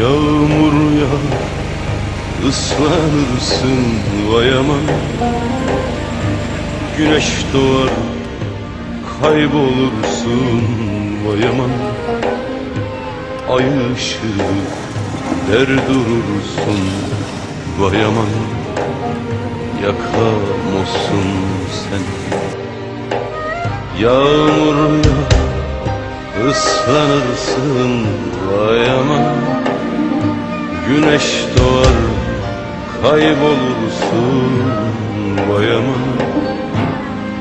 Yağmur yağar ıslanırsın vay aman. Güneş doğar kaybolursun vay aman. Ay ışığı der durursun vay aman. Yakamazsın sen. Yağmur yağar ıslanırsın vay aman Güneş doğar kaybolursun vay aman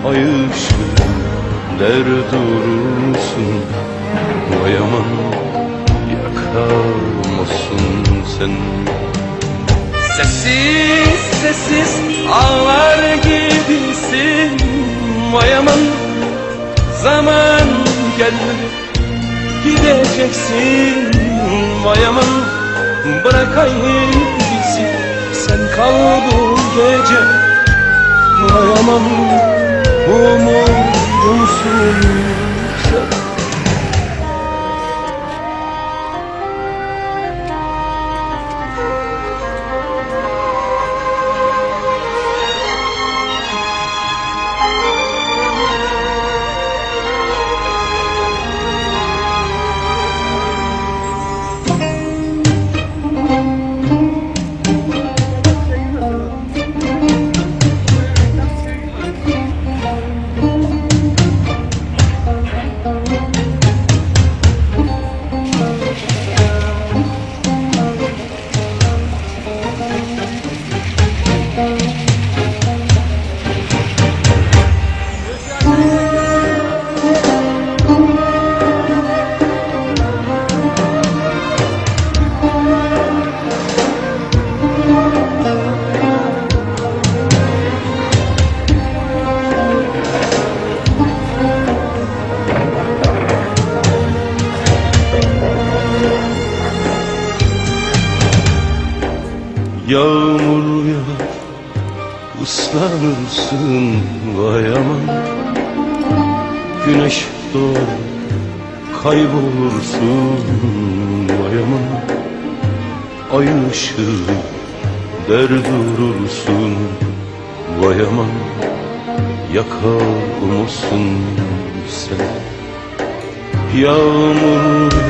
Ay ışığı der durursun vay aman Yakamazsın sen. Sessiz sessiz ağlar gibisin Vay aman zaman gelmedi Gideceksin vay Bırakayım bizi. Sen kal bu gece. Vay aman umudumsun Yağmur yağar ıslanırsın vay aman. Güneş doğar kaybolursun vay aman. Ay ışığı der durursun vay aman. Yakar mısın sen. Yağmur